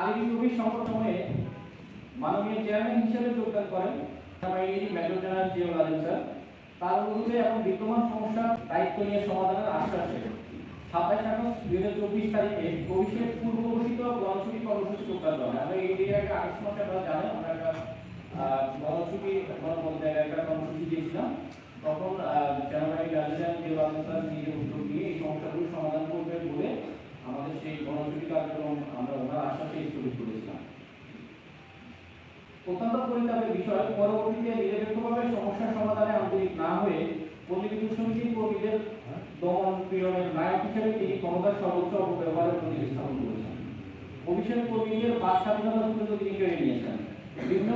আলিম কবির সংগঠনে মাননীয় চেয়ারম্যান হিসেবে যোগদান করেন major general Ziaul Alam sir. তার অনুরোধে এবং বিদ্যমান সমস্যার দায়িত্ব নিয়ে সমাধানের আশ্বাস দেন। সাতাইশ আগস্ট দুই হাজার চব্বিশ তারিখে কবিশের পূর্ব ঘোষিত গণছুটি কর্মসূচি যোগদান করা হয়। আমরা এই এর একটা আগস্ট মাসে আপনারা জানেন, আমরা একটা গণছুটি জায়গায় একটা কর্মসূচি দিয়েছিলাম। তখন সেনাবাহিনী রাজধানী জিয়াউল আলম নিজের উদ্যোগ নিয়ে এই সমস্যাগুলো সমাধান করবে বলে আমাদের সেই গণছুটি কার্যক্রম আমরা ওনার আশ্বাসে স্থগিত করেছিলাম। অত্যন্ত পরিতাপের বিষয়, পরবর্তীতে নিরপেক্ষভাবে সমস্যার সমাধানে আন্তরিক না হয়ে সমিতির কর্মীদের দমন পীড়নের নায়ক হিসেবে তিনি ক্ষমতার সর্বোচ্চ অপব্যবহারের করেছেন। কর্মীদের স্বাধীনতা পর্যন্ত তিনি কেড়ে নিয়েছেন। বিভিন্ন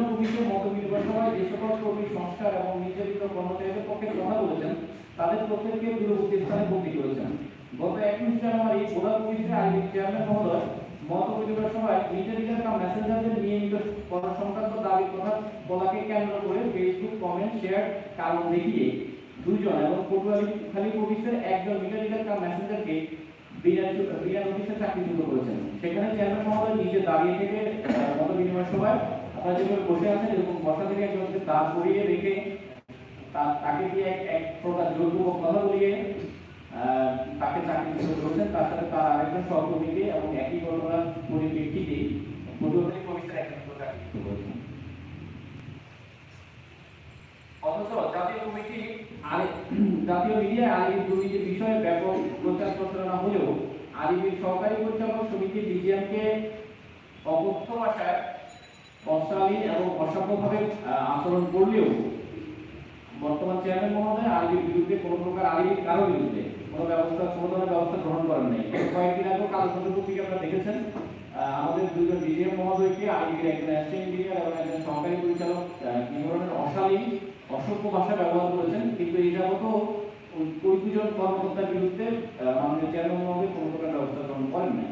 বিনিময় যে সকল কর্মী, সংস্কার এবং নির্যাতিত কর্মচারীদের পক্ষে কথা বলেছেন, তাদের প্রত্যেককে দূরবর্তী স্থানে করেছেন। গত একুশ জানুয়ারি পুলিশের আইনি চেয়ারম্যান মহোদয় মত বিনিময় সভায় নিজেদের কাম মেসেঞ্জারদের নিয়মিত করা সংক্রান্ত দাবি কথা বলাকে কেন্দ্র করে ফেসবুক কমেন্ট শেয়ার কারণ দেখিয়ে দুজন এবং পটুয়ালি খালি পুলিশের একজন মিটার কাম মেসেঞ্জারকে বিনা নোটিশে চাকরিচ্যুত করেছেন। সেখানে চেয়ারম্যান মহোদয় নিজে দাঁড়িয়ে থেকে মত বিনিময় সভায় আপনারা যেভাবে বসে আছেন এরকম বসা থেকে একজনকে দাঁড় করিয়ে রেখে তাকে দিয়ে এক এক প্রকার জোরপূর্বক কথা বলিয়ে তাকে চাকরিচ্যুত করেছেন, তার সাথে তার আরেকজন সহকর্মীকে এবং একই ঘটনার পরিপ্রেক্ষিতে পটুয়াখালী পুলিশের একজনকে চাকরিচ্যুত করেছেন অথচ জাতীয় কমিটি জাতীয় মিডিয়ায় আলিম দুর্নীতির বিষয়ে ব্যাপক প্রচার প্রচারণা হলেও আলিমের সহকারী পরিচালক সমিতি ডিজিএমকে অবক্ষ ভাষায় অশালীন এবং অসভ্যভাবে আচরণ করলেও বর্তমান চেয়ারম্যান মহোদয় আলিমের বিরুদ্ধে কোনো প্রকার আলিমের কারও বিরুদ্ধে কোনো ব্যবস্থা কোনো ধরনের ব্যবস্থা গ্রহণ করেন নাই। কয়েকদিন আগেও কালচন্দ্র পত্রিকা আপনারা দেখেছেন। আমাদের দুজন ডিজিএম মহোদয়কে আলিমের একজন ইঞ্জিনিয়ার এবং একজন সহকারী পরিচালক কি ধরনের অশালীন অসভ্য ভাষা ব্যবহার করেছেন। কিন্তু এই যাবত ওই দুজন কর্মকর্তার বিরুদ্ধে মাননীয় চেয়ারম্যান মহোদয় কোনো প্রকার ব্যবস্থা গ্রহণ করেন নাই।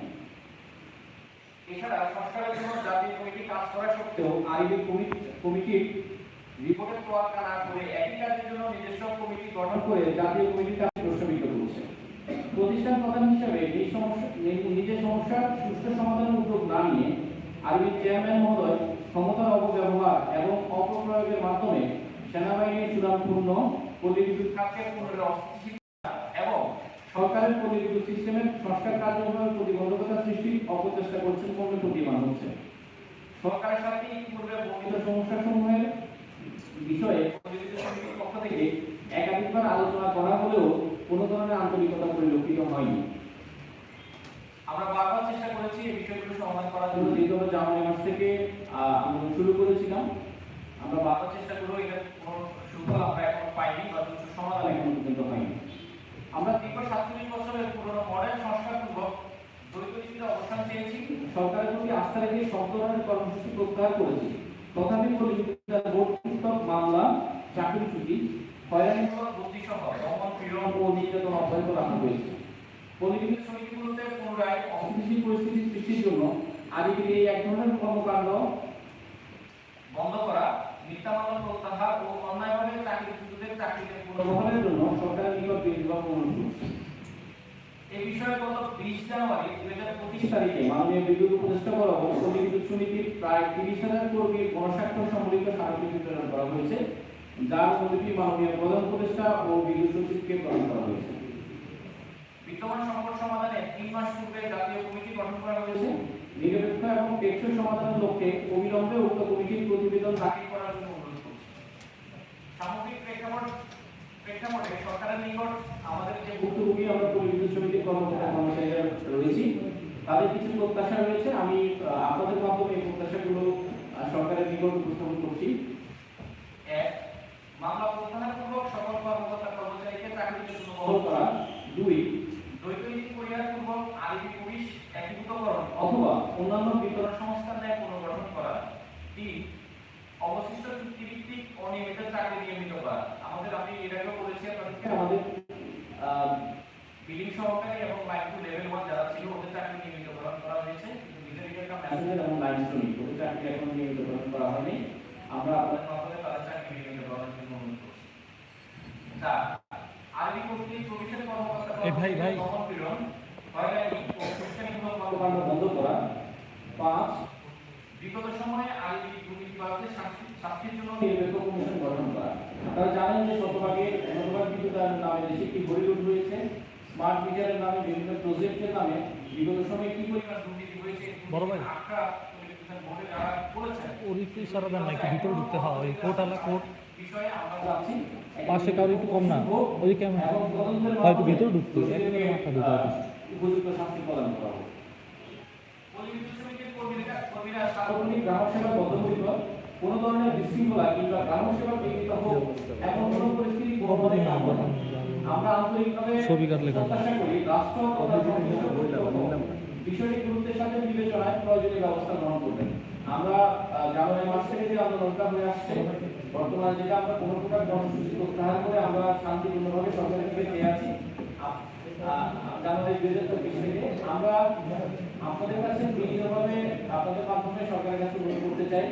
এছাড়া সংস্কারের জন্য জাতীয় কমিটি কাজ করা সত্ত্বেও আইবি কমিটির রিপোর্টের তোয়াক্কা না করে একই কাজের জন্য নিজস্ব কমিটি গঠন করে জাতীয় কমিটির প্রতিষ্ঠান প্রধান হিসেবে এই সমস্যা নিজের সমস্যার সুষ্ঠু সমাধানের উদ্যোগ না নিয়ে আরবি চেয়ারম্যান মহোদয় ক্ষমতার অপব্যবহার এবং অপপ্রয়োগের মাধ্যমে সেনাবাহিনীর চূড়ান্তপূর্ণ পল্লীবিদ্যুৎ খাতকে পুনরায় এবং সরকারের পল্লীবিদ্যুৎ সিস্টেমের সংস্কার কার্যক্রমের প্রতিবন্ধকতা সৃষ্টির অপচেষ্টা করছেন বলে প্রতিমান হচ্ছে। সরকারের সাথে ইতিপূর্বে বর্ণিত সমস্যাসমূহের বিষয়ে সমিতির পক্ষ থেকে একাধিকবার আলোচনা করা হলেও কোনো ধরনের আন্তরিকতা পরিলক্ষিত হয়নি। আমরা বারবার চেষ্টা করেছি এই বিষয়গুলো সমাধান করার জন্য। যেহেতু আমরা জানুয়ারি মাস থেকে আন্দোলন শুরু করেছিলাম। আমরা বারবার চেষ্টা এটা কোনো সুফল আমরা এখনও পাইনি বা সমাধান এখনও পর্যন্ত হয়নি। আমরা দীর্ঘ সাতচল্লিশ বছরের পুরনো মডেল সংস্কারপূর্বক অবস্থান চেয়েছি। সরকারের প্রতি আস্থা রেখে সব ধরনের কর্মসূচি প্রত্যাহার করেছি। তথাপি পরিচিত মামলা চাকরি ছুটি হয়রানিমূলক বুদ্ধি সহ দমন পীড়ন ও নির্যাতন অব্যাহত রাখা হয়েছে। পরিবেশ সমিতিগুলোতে পুনরায় অস্থিতিশীল পরিস্থিতি সৃষ্টির জন্য আদিকের এই এক ধরনের কর্মকাণ্ড বন্ধ করা মিথ্যা প্রত্যাহার ও অন্যায়ভাবে চাকরিচ্যুতদের চাকরিতে পুনর্বহালের জন্য সরকারের নিকট দেওয়া অনুরোধ। এই বিষয়ে গত বিশ জানুয়ারি দুই হাজার পঁচিশ তারিখে মাননীয় বিদ্যুৎ উপদেষ্টা বরাবর বিদ্যুৎ সমিতির প্রায় তিরিশ হাজার কর্মীর গণস্বাক্ষর সম্বলিত স্মারকলিপি প্রেরণ করা হয়েছে। যার প্রতিটি মাননীয় প্রধান উপদেষ্টা ও বিদ্যুৎ সচিবকে প্রদান করা হয়েছে। বিদ্যমান সংকট সমাধানে তিন মাস পূর্বে জাতীয় কমিটি গঠন করা হয়েছে। নিরপেক্ষ এবং টেকসই সমাধানের লক্ষ্যে অবিলম্বে উক্ত কমিটির প্রতিবেদন দাখিল করার জন্য অনুরোধ করছি। সামগ্রিক প্রেক্ষাপট প্রেক্ষাপটে সরকারের নিকট আমাদের যে ভুক্তভোগী আমরা পরিবেশ সমিতির কর্মকর্তা কর্মচারীরা রয়েছি তাদের কিছু প্রত্যাশা রয়েছে। আমি আপনাদের মাধ্যমে এই প্রত্যাশাগুলো সরকারের নিকট উপস্থাপন করছি। মামলা প্রত্যাহারপূর্বক সকল কর্মকর্তা কর্মচারীকে চাকরির জন্য করা। দুই দ্বৈতনীতি পরিহারপূর্বক আলিপি পুলিশ একীভূতকরণ অথবা অন্যান্য বিতরণ সংস্থার ন্যায় পুনর্গঠন করা। তিন অবশিষ্ট চুক্তিভিত্তিক অনিয়মিত চাকরি নিয়মিত করা। আমাদের আমি এর আগেও বলেছি আপনাদেরকে আমাদের বিলিং সহকারী এবং লাইন টু লেভেল ওয়ান যারা ছিল ওদের চাকরি নিয়মিতকরণ করা হয়েছে। কিন্তু বিজেপির একটা মেসেঞ্জার এবং লাইন শ্রমিক ওদের চাকরি এখন নিয়মিতকরণ করা হয়নি। আমরা আপনাদের মাধ্যমে তাদের চাকরি নিয়মিতকরণের জন্য অনুরোধ করছি চার আরবি কর্তৃক প্রবেশের কর্মকর্তা ভাই, বন্ধ করা পাঁচ বিগত সময়ে আইনি দুর্নীতিবাদদের শাস্তির জন্য নির্বাচিত কমিশন গঠন করা আপনারা জানেন যে শতভাগে শতভাগ বিদ্যুতায়ন নামে দেশে একটি হরিলুট রয়েছে। স্মার্ট মিটারের নামে বিভিন্ন প্রজেক্টের নামে বিগত সময়ে কি পরিমাণ দুর্নীতি হয়েছে? বড় ভাই। ওর একটু ইশারা দেন না একটু ভিতরে ঢুকতে হয় কোর্ট আলা কোর্ট। বিষয়ে আমরা যাচ্ছি পাশে কারও একটু কম না ওই কেমন হয় একটু ভিতরে ঢুকতে। আমরা গুরুত্বের সাথে বিবেচনায় প্রয়োজনীয় ব্যবস্থা গ্রহণ আমরা জানুয়ারি মাস থেকে যে আন্দোলনটা হয়ে আসছে বর্তমানে যেটা আমরা কোনো প্রকার কর্মসূচি প্রত্যাহার করে আমরা শান্তিপূর্ণভাবে সরকারের থেকে পেয়ে আছি। জানুয়ারি দুই হাজার চব্বিশ থেকে। আমরা আপনাদের কাছে বিভিন্নভাবে আপনাদের মাধ্যমে সরকারের কাছে অনুরোধ করতে চাই।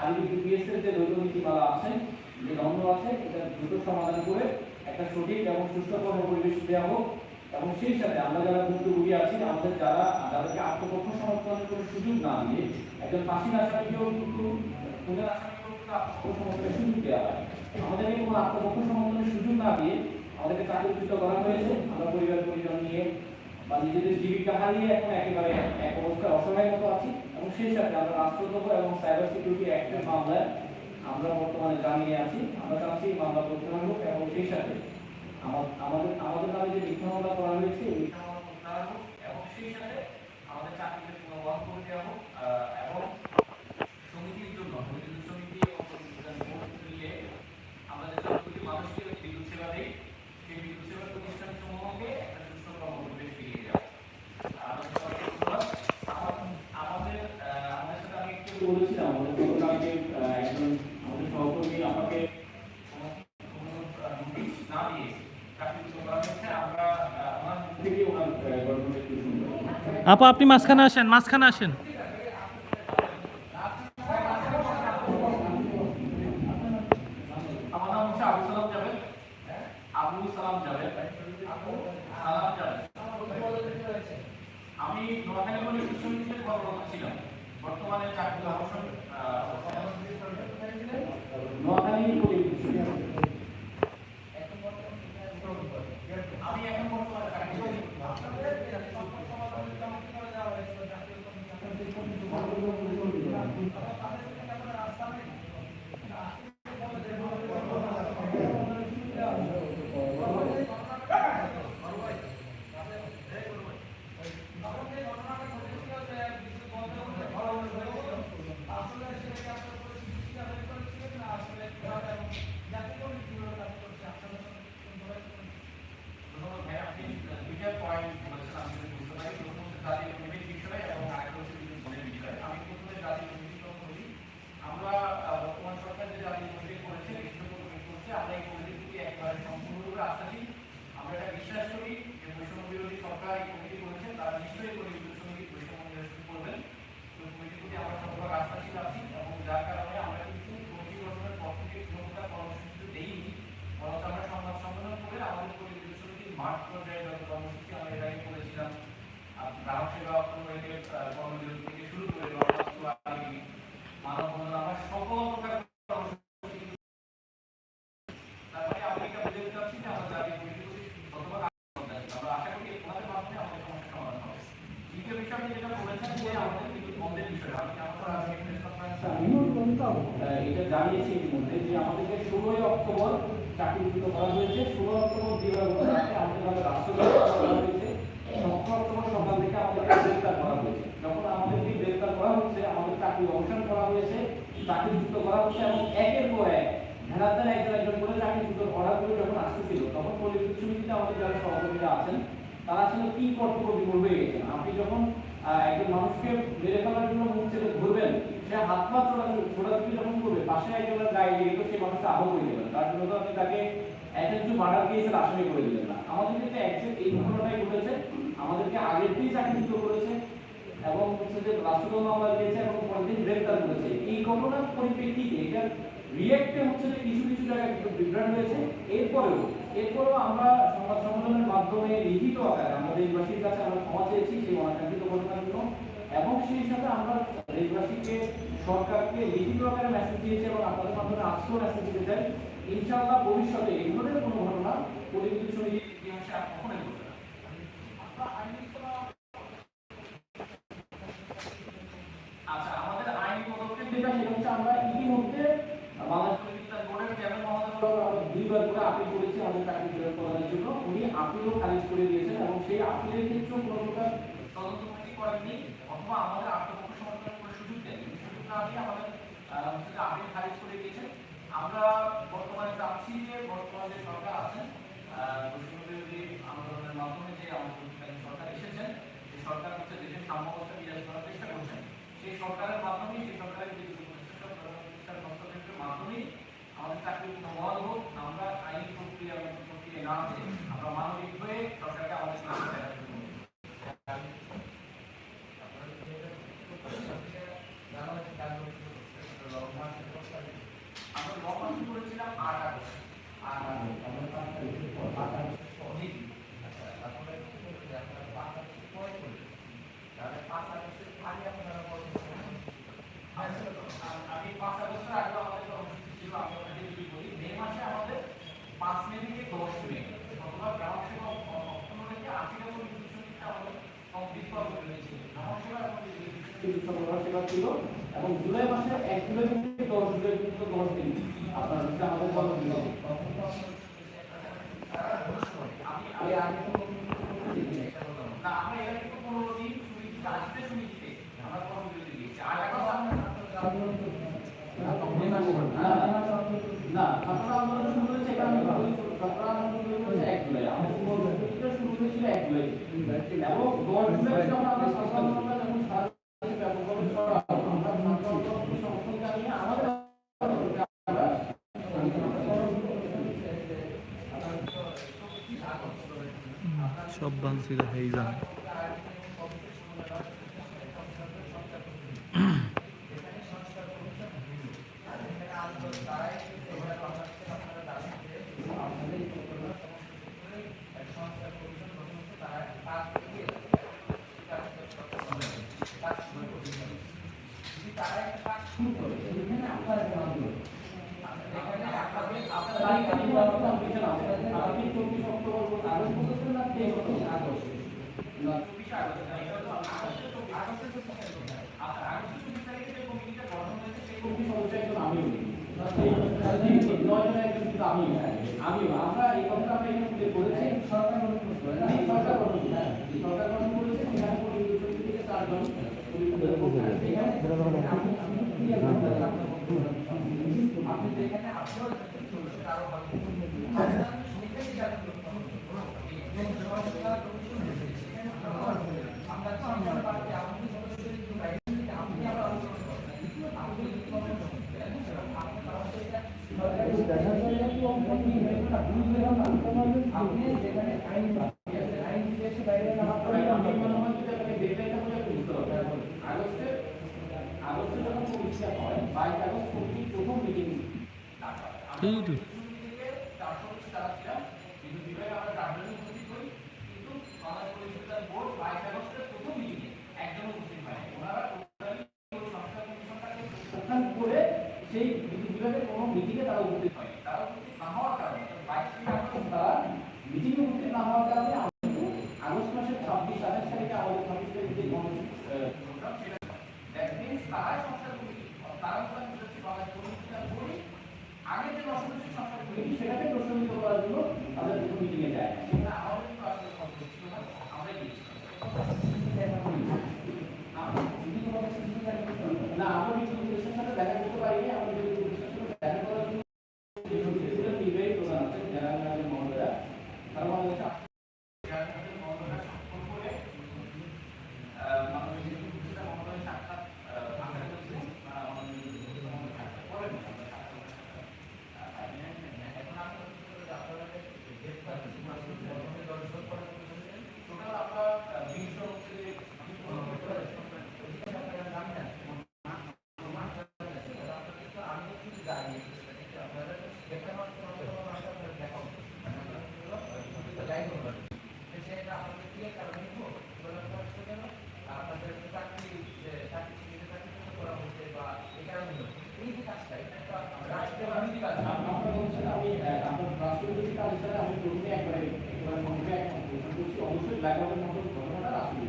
আরবি বিপিএস এর যে দ্বৈত নীতিমালা আছে, যে দ্বন্দ্ব আছে, এটা দ্রুত সমাধান করে একটা সঠিক এবং সুস্থ কর্ম পরিবেশ দেওয়া হোক। এবং সেই সাথে আমরা যারা ভুক্তভোগী আছি, আমাদের যারা, যাদেরকে আত্মপক্ষ সমর্থনের কোনো সুযোগ না দিয়ে একজন ফাঁসির আসামিকেও কিন্তু খুনের আসামিকেও হয় আমাদেরকে কোনো আত্মপক্ষ সমর্থনের সুযোগ না দিয়ে আমাদেরকে চাকরিচ্যুত করা হয়েছে আমরা পরিবার পরিজন নিয়ে বা নিজেদের জীবিকা হারিয়ে এখন একেবারে এক অবস্থায় অসহায় আছি এবং সেই সাথে আমরা রাষ্ট্রদ্রোহ এবং সাইবার সিকিউরিটি আমরা বর্তমানে জামিনে আছি আমরা চাচ্ছি মামলা প্রত্যাহার হোক এবং সেই সাথে আমা- আমাদের আমাদের নামে যে মিথ্যা মামলা করা হয়েছে এই মিথ্যা মামলা এবং সেই সাথে আমাদের চাকরিকে পুনর্বহাল করে দেওয়া হোক এবং সমিতির জন্য বিদ্যুৎ সমিতি ও বিদ্যুৎ বোর্ড মিলিয়ে আমরা যে যতগুলি মানুষকে বিদ্যুৎ সেবা দিই সেই বিদ্যুৎ সেবা প্রতিষ্ঠান সমূহকে একটা সুস্থ কর্মপরিবেশ ফিরিয়ে দেওয়া আমাদের সবাইকে ধন্যবাদ। আমার- আমাদের আহ, আমাদের সাথে আমি একটু বলেছিলাম আমাদের গতকালকে আহ, একজন আমাদের সহকর্মী আমাকে কোনো কোনো, আহ, নোটিশ না দিয়ে চাকরিচ্যুত করা হয়েছে আমরা আহ, ওনার মুখ থেকে ওনার আহ, গল্পটা একটু শুনব আপা আপনি মাঝখানে আসেন মাঝখানে আসেন আমার নাম হচ্ছে আবু সালাম জাভেদ আবু সালাম জাভেদ আবু সালাম জাভেদ আমি নোয়াখালী বলে বিশ্ববিদ্যালয়ে কর্মরত ছিলাম বর্তমানে চাকরি অবসর আহ, নোয়াখালী বলে বিশ্ববিদ্যালয় আমি এখন বর্তমানে চাকরি করি ধন্যবাদ ভাই আপনি দুইটা পয়েন্ট বলেছেন আমি যদি বুঝতে পারি প্রথম হচ্ছে জাতীয় কমিটির বিষয় এবং আরেকটা হচ্ছে বিদ্যুৎ বোর্ডের বিষয় আমি প্রথমে জাতীয় কমিটি কথা বলি আমরা আহ, বর্তমান সরকার যে জাতীয় কমিটি করেছে বিভিন্ন কমিটি করছে আমরা এই কমিটির প্রতি একেবারে সম্পূর্ণরূপে আস্থাশীল আমরা এটা বিশ্বাস করি যে বৈষম্য বিরোধী সরকার এই কমিটি করেছে তারা নিশ্চয়ই করে বিদ্যুৎ সমিতি বৈষম্য নিরসন করবেন ওই কমিটির প্রতি আমরা শতভাগ আস্থাশীল আছি এবং যার কারণে আমরা কিন্তু কমিটি গঠনের পর থেকে কোনো প্রকার কর্মসূচি দেইনি বরঞ্চ আমরা সংবাদ সম্মেলন করে আমাদের পরিবেশ সমিতির মাঠ পর্যায়ে যত কর্মসূচি আমরা এর আগে করেছিলাম আর গ্রাহক সেবা অর্থনৈতিক কর্মবিরতি থেকে শুরু করে জনস্বাস্থ্য আইন মানব বন্ধন আমরা সকল প্রকার কর্মসূচি তারপরে আমি এটা বুঝে দিতে পারছি যে আমরা জাতীয় কমিটির প্রতি শতভাগ আস্থা আছি। আমরা আশা করি ওনাদের মাধ্যমে আমাদের সমস্যার সমাধান হবে দ্বিতীয় বিষয় আপনি যেটা বলেছেন যে আমাদের বিদ্যুৎ বন্ধের বিষয় আমি আমার আজকে প্রেস কনফারেন্সে আমিও আহ, এটা জানিয়েছি ইতিমধ্যে যে আমাদেরকে ষোলোই অক্টোবর চাকরিচ্যুত করা হয়েছে। ষোলো অক্টোবর দিবাগত আমাদের রাষ্ট্রপতি করা অক্টোবর সকাল থেকে আমাদেরকে গ্রেফতার করা হয়েছে। যখন আমাদেরকে গ্রেফতার করা হচ্ছে, আমাদের চাকরি অবসান করা হয়েছে চাকরিচ্যুত করা হচ্ছে এবং একের পর এক ভেড়াতের একজন একজন করে চাকরিচ্যুত অর্ডারগুলো যখন আসতেছিল, তখন পরিবেশ আমাদের যারা সহকর্মীরা আছেন, তারা আসলে কি কর্তব্য হয়ে আপনি যখন একজন মানুষকে মেরে ফেলার জন্য মুখ ছেড়ে ধরবেন, সে হাত পা ছোড়াছুড়ি যখন করবে, পাশে একজনের গায়ে লেগে তো সেই মানুষটা আহত হয়ে যাবেন তার জন্য তো আপনি তাকে অ্যাটেন্ট টু মার্ডার কেসের আসামি করে দিলেন না। আমাদের ক্ষেত্রে একজ্যাক্ট এই ঘটনাটাই ঘটেছে। আমাদেরকে আগের দিন চাকরিচ্যুত করেছে এবং হচ্ছে যে রাষ্ট্রদ্রোহ মামলা দিয়েছে এবং পরদিন গ্রেফতার করেছে। এই ঘটনার পরিপ্রেক্ষিতে এটা রিয়েক্টে হচ্ছে যে কিছু কিছু জায়গায় একটু বিভ্রাট হয়েছে। এরপরেও এরপরেও আমরা সংবাদ সম্মেলনের মাধ্যমে লিখিত আকারে আমরা দেশবাসীর কাছে আমরা ক্ষমা চেয়েছি, সেই অনাকাঙ্ক্ষিত ঘটনার জন্য। এবং সেই সাথে আমরা দেশবাসীকে, সরকারকে লিখিত আকারে মেসেজ দিয়েছি এবং আপনাদের মাধ্যমে আজকেও মেসেজ দিতে চাই। ইনশাআল্লাহ ভবিষ্যতে এই ধরনের কোনো ঘটনা সমিতির ইতিহাসে আর কখনোই ঘটবে না আমরা আইনি কোনো- আচ্ছা আমাদের আইনি পদক্ষেপ যেটা সেটা হচ্ছে আমরা ইতিমধ্যে বাংলাদেশ পরিবিদ্যুৎ বোর্ডের চেয়ারম্যান মহোদয় আমরা দুইবার করে আপিল করেছি আমাদের চাকরি ফেরত প্রদানের জন্য উনি আপিলও খারিজ করে দিয়েছেন এবং সেই আপিলের ক্ষেত্রেও কোনো প্রকার তদন্ত কমিটি করেননি অথবা আমাদের আত্মপক্ষ সমর্থন করে সুযোগ দেন সুযোগ না দিয়ে আমাদের যে আপিল খারিজ করে দিয়েছেন। আমরা বর্তমানে চাচ্ছি যে বর্তমানে যে সরকার আছেন পশ্চিমবঙ্গের আন্দোলনের মাধ্যমে যে আমাদের সরকার এসেছেন সেই সরকার হচ্ছে দেশের সাম্য অবস্থা বিরাজ করার চেষ্টা করছেন, সেই সরকারের মাধ্যমেই, সেই সরকারের যে মাধ্যমেই আমাদের চাকরি হোক। আমরা আইন প্রক্রিয়া প্রক্রিয়া না আছে আমরা মানবিক হয়ে সরকারকে আমাদের করব। আমরা লকডাউন করেছিলাম আট আগস্ট আট আগস্ট আমরা পাঁচ তারিখের পর পাঁচ আগস্টের পর জি জি। আচ্ছা, তারপরে আপনারা পাঁচ আগস্টের পরে করলেন। তাহলে পাঁচ আগস্টের আগে আপনারা কত করলেন? আ- আমি পাঁচ আগস্টের আগে আমাদের কর্মসূচি ছিল আমি আপনাকে যদি বলি মে মাসে আমাদের পাঁচ মে থেকে দশ মে অথবা গ্রাম সেবা অষ্টম থেকে আশিটা করে বিদ্যুৎ সমিতিটা আমাদের কমপ্লিট করা হয়ে গেছে গ্রাম সেবা এবং বিদ্যুৎ সরবরাহ সেবা ছিল এবং জুলাই মাসে এক জুলাই থেকে দশ জুলাই পর্যন্ত দশ দিন। আপনার হচ্ছে আমাদের কর্মসূচি আমি আমি আগে তো না আমরা এর আগে তো পনেরো দিন না ছাত্র আন্দোলন শুরু হয়েছে এটা আমি বলি, ছাত্র আন্দোলন হয়েছে এক জুলাই। আমাদের শুরু হয়েছিল এক জুলাই। এবং দশ জুলাই আমরা আন্দোলনটা যখন সারা দেশে ব্যাপকভাবে ছড়ালো, আমরা ছাত্র আন্দোলনকে সমর্থন জানিয়ে আমাদের আমরা সব বাংছিল হেই জান আমিও আমরা এই কথাটা আমরা এখানে করেছি সরকার সরকার গঠন করেছে সেখানে পরিবেশ থেকে চারজন আপনি যেখানে আপনার কারও আপনি যেখানে আইন আইন দিয়েছে বাইরে না আমি মনে হয় যদি আপনি ডেটলাইনটা বলে বুঝতে হবে আগস্টে আগস্টে যখন পরীক্ষা হয় বাইশ আগস্ট কমিটি প্রথম মিটিং এই তো চারশো তারা ছিলাম কিন্তু বিভাগে আমরা চারজনই উপস্থিত হই কিন্তু বাংলাদেশ পরিষদের বোর্ড বাইশ আগস্টের প্রথম মিটিংয়ে একজন উপস্থিত হয় ওনারা টোটালি সংস্কার কমিশনটাকে প্রত্যাখ্যান করে সেই বিভাগের কোনো মিটিংয়ে তারা উপস্থিত হয়। তারা উপস্থিত না হওয়ার কারণে মিটিংয়ে উপস্থিত না হওয়ার কারণে আমরা কিন্তু আগস্ট মাসের ছাব্বিশ আঠাশ তারিখে আমাদের ছাব্বিশ তারিখে যে কর্মসূচি আহ, program, সেটা দ্যাট মিনস তারাই সংস্কার কমিটি তারা হচ্ছে বাংলাদেশ পরিষদের বোর্ডই আগের যে রসগোল্লা সংস্কার একেবারে একেবারে মনে একমত পোষণ করছি অবশ্যই ব্ল্যাকআউটের মতো ঘটনাটা রাষ্ট্র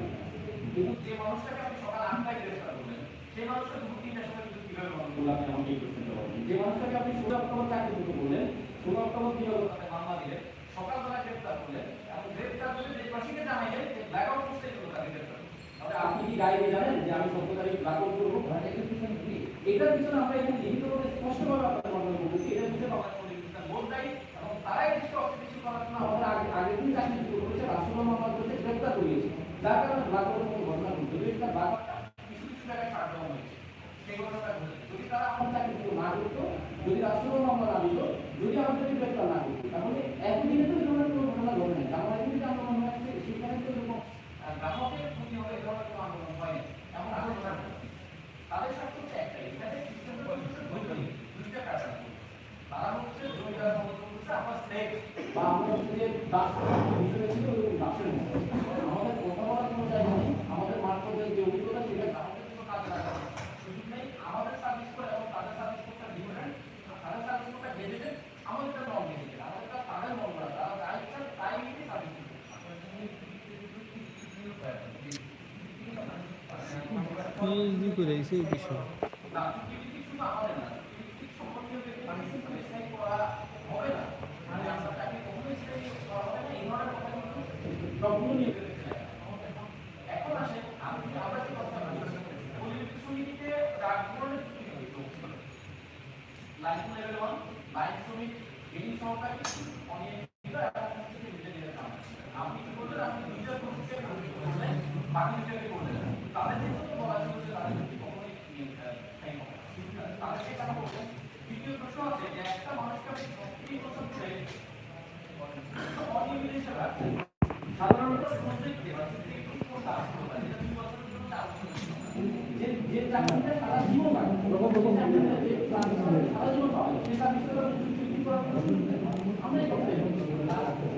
কিন্তু যে মানুষটাকে আপনি সকাল আটটায় গ্রেফতার করলেন সেই মানুষটা দুপুর তিনটার সময় কিন্তু কীভাবে গ্রহণ করল আপনি আমাকে এই প্রশ্নটা বলেন যে মানুষটাকে আপনি ষোলো অক্টোবর চাকরি দিতে বললেন, ষোলো অক্টোবর কীভাবে তাকে মামলা দিলেন সকালবেলা গ্রেফতার করলেন এবং গ্রেফতার করে দেশবাসীকে জানাইলেন, যে ব্ল্যাকআউট করতে কিন্তু তাকে। তাহলে আপনি কি জানেন যে আমি সত্য তারিখ ব্ল্যাকআউট করব? এটার পিছনে আমরা এখানে লিখিতভাবে স্পষ্টভাবে আপনাদের মাধ্যমে বলছি এটার পিছনে আমাদের লিখিত কারণে ব্ল্যাকআউটের কোনো ঘটনা কিছু কিছু জায়গায় ছাড় দেওয়া হয়েছে। সেই ঘটনাটা যদি তারা আমাদের চাকরি না করতো যদি রাষ্ট্রীয় মামলা না দিত, যদি আমাদেরকে গ্রেপ্তার না করতো তাহলে একদিনে তো এই ধরনের কোনো ঘটনা ঘটে নাই আমার একদিন যে আন্দোলন হয়েছে সেখানে তো এরকম আহ, গ্রাহকের প্রতি হবে এই ধরনের কোনো আন্দোলন হয়নি এমন আন্দোলন হয়নি। তাদের স্বার্থ হচ্ছে একটাই এখানে সিস্টেমটা হচ্ছে বৈজ্ঞানিক দুইটা কাজ আছে। তারা হচ্ছে জমিদার সমর্থন করছে আমরা স্টেট বা আমরা হচ্ছে যে দাস হিসেবে ছিল ওই দাসের মতো আমাদের কথা বলার কোনো জায়গা নেই আমাদের মারফতের যে অভিজ্ঞতা সেটা গ্রাহকের জন্য কাজে লাগা সুযোগ নেই আমাদের সার্ভিস করে এবং তাদের সার্ভিস করতে ডিফারেন্ট তাদের সার্ভিস করতে গেজেটেড আমাদেরটা নন গেজেটেড আমাদেরটা তাদের মন করা তারা যা ইচ্ছা তাই নিয়ে সার্ভিস পিএইচডি করে এসে এই বিষয় না চুক্তি শুধু আমাদের না চুক্তি সম্পর্কীয় যে স্থায়ী করা হবে না মানে আমরা তাকে কখনোই স্থায়ী করা হবে না এই ধরনের কথা কিন্তু সবগুলো নিয়ে ফেলেছে এখন আসে আমি আমরা যে কথা বলছি পরিবেশ সমিতিতে চার ধরনের চুক্তি হইতো লাইন লেভেল অনিয়মিত এবং হচ্ছে যে নিজে নিজের কাম আপনি কি করলেন আপনি নিজের প্রসেসে করলেন বাকি নিজেকে করলেন তাদের ক্ষেত্রে বলা ছিল যে তাদের ক্ষেত্রে কখনোই নিয়োগ, আহ, স্থায়ী হবে না। তাদেরকে কেন করবেন দ্বিতীয় প্রশ্ন আছে যে একটা মানুষকে আপনি সত্যিই বছর ধরে অনিয়মিত হিসেবে রাখছেন সাধারণত প্রত্যেককে বা প্রত্যেককে কোনটা আসতে পারে যেটা দুই বছরের জন্য চার বছরের জন্য যে যে চাকরিটা সারা জীবন পাবে রকম রকম চাকরিটা যে চাকরিটা সারা জীবন পাবে সে চাকরিটা তো চুক্তি করার কোনো সুযোগ নেই। আমরা এই কথাই বলছি। আমরা আজকে মূলত আপনাদের কাছে আলোচনা আসি যে জাতীয় সংস্কার কমিটিটা হয়েছে সেটা হচ্ছে আমার মন্ত্রণালয় এবং সেই কমিটিতে যাতে দ্রুত ই করতে হয়, এই দ্রুত দ্রুত কাজে এই বিষয়টা তারপর হচ্ছে আমাদের আমরা যারা যারা এখনও অনিয়মিত এবং ত্রুটি রয়ে গেছে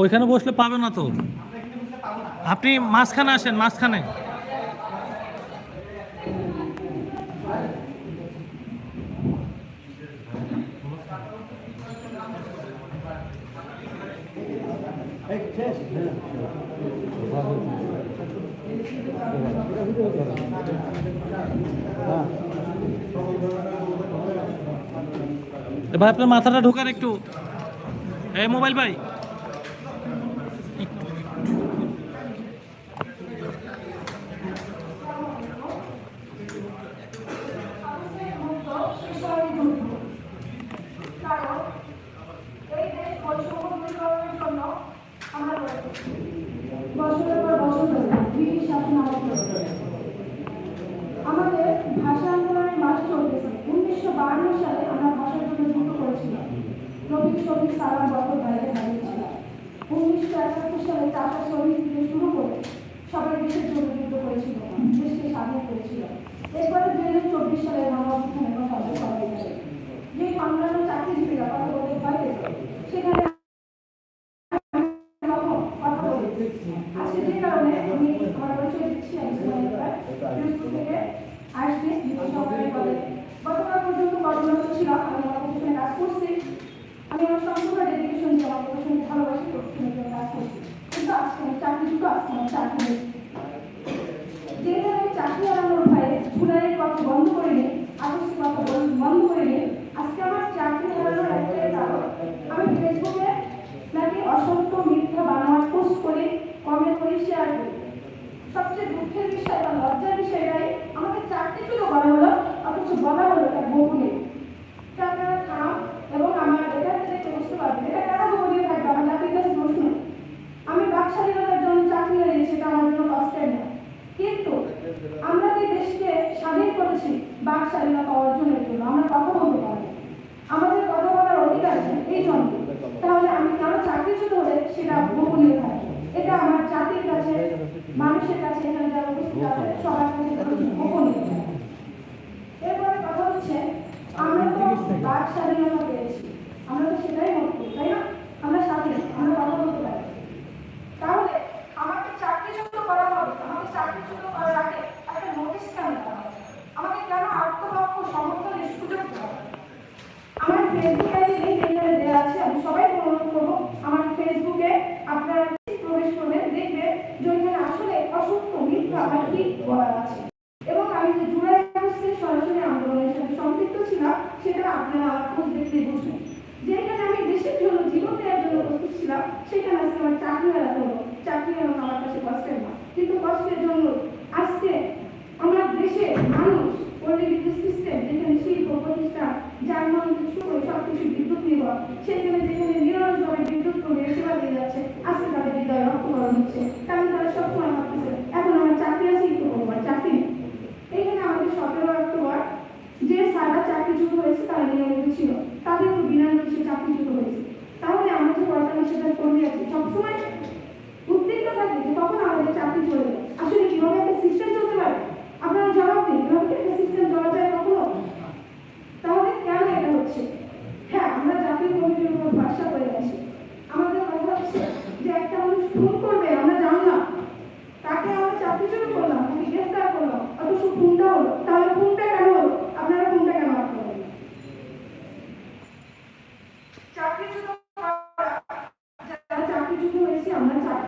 ওইখানে বসলে পাবে না তো। আপনি মাঝখানে আসেন মাঝখানে। ভাই আপনার মাথাটা ঢোকার একটু। এই মোবাইল ভাই কারণ এই দেশ বৈষম্য দূরীকরণের জন্য আমরা লড়েছি। বছরের পর বছর ধরে ব্রিটিশ শাসন আমল চলছে। আমাদের ভাষা আন্দোলনের মাস চলতেছে উনিশশো বাহান্ন সালে আমরা ভাষার জন্য যুদ্ধ করেছিলাম রফিক শফিক সালাম বকর ভাইকে হারিয়েছিলাম উনিশশো একাত্তর সালে চাষা শ্রমিক থেকে শুরু করে সবাই দেশের জন্য যুদ্ধ করেছিল দেশকে স্বাধীন করেছিল এরপরে দুই হাজার চব্বিশ সালে গণঅভ্যুত্থানের কথা আমরা সবাই জানি যে অন্যান্য চাকরিজীবীরা কথা বলতে ভয় পেত সেখানে তখন কথা বলেছি আজকে যে কারণে আমি পর্যন্ত ছিলাম আমি আমার করছি আমি আমার সম্পূর্ণ ডেডিকেশন ভালোবাসি কিন্তু চাকরি দুটো আজকে আমি চাকরি নেই আমি চাকরি ভয়ে জুলাইয়ের কথা বন্ধ করিনি আগস্টের বন্ধ ফর্মে করে শেয়ার সবচেয়ে দুঃখের বিষয় বা লজ্জার বিষয়টাই আমাকে চারটে ছিল বলা হলো, অথচ বলা হলো এটা গোপনে তারা খারাপ ফেসবুকে এই টেন্ডার দেওয়া আছে আমি সবাইকে অনুরোধ করব আমার ফেসবুকে আপনারা প্রবেশ করবেন দেখবে যেখানে আসলে অসত্য মিথ্যা আর কি বলা আছে এবং আমি যে জুলাই আগস্টে সরাসরি আন্দোলনের সাথে সম্পৃক্ত ছিলাম সেটা আপনারা আমার খোঁজ দেখতেই বুঝবেন যেখানে আমি দেশের জন্য জীবন দেওয়ার জন্য প্রস্তুত ছিলাম সেখানে আজকে আমার চাকরি হারা হলো চাকরি আমার কাছে কষ্টের না